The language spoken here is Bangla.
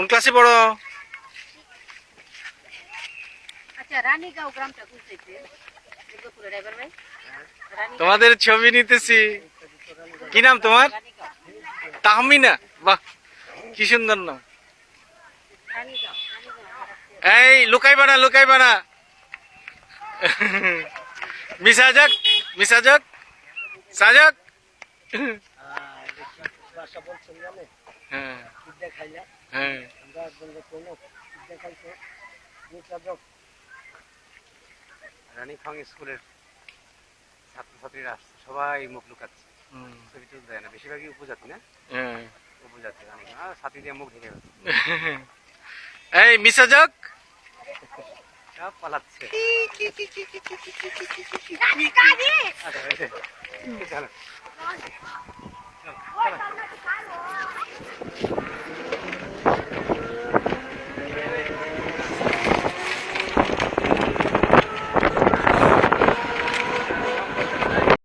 কোন ক্লাসে পড়ো? আচ্ছা তোমাদের ছবি নিতেছি। কি নাম তোমার? তাহমিনা। বাহ কি সুন্দর নাম। এই লুকাই বানা লুকাই বানা মিসাজক মিসাজক সাজক। ভাষা বলছেন জানে হ্যাঁ বিদ্যা খাইলা হ্যাঁ আমরা কোনো নির্যাতক স্কুলের ছাত্রছাত্রীরা আসছে সবাই মুখ লুকাচ্ছে ছবি তুলতে দেয় না বেশিরভাগই উপজাতি না হ্যাঁ। উপজাতি রানীফাং আর ছাতি দিয়ে মুখ ঢেকে এই মিসাজক সব পালাচ্ছে আচ্ছা, Thank you.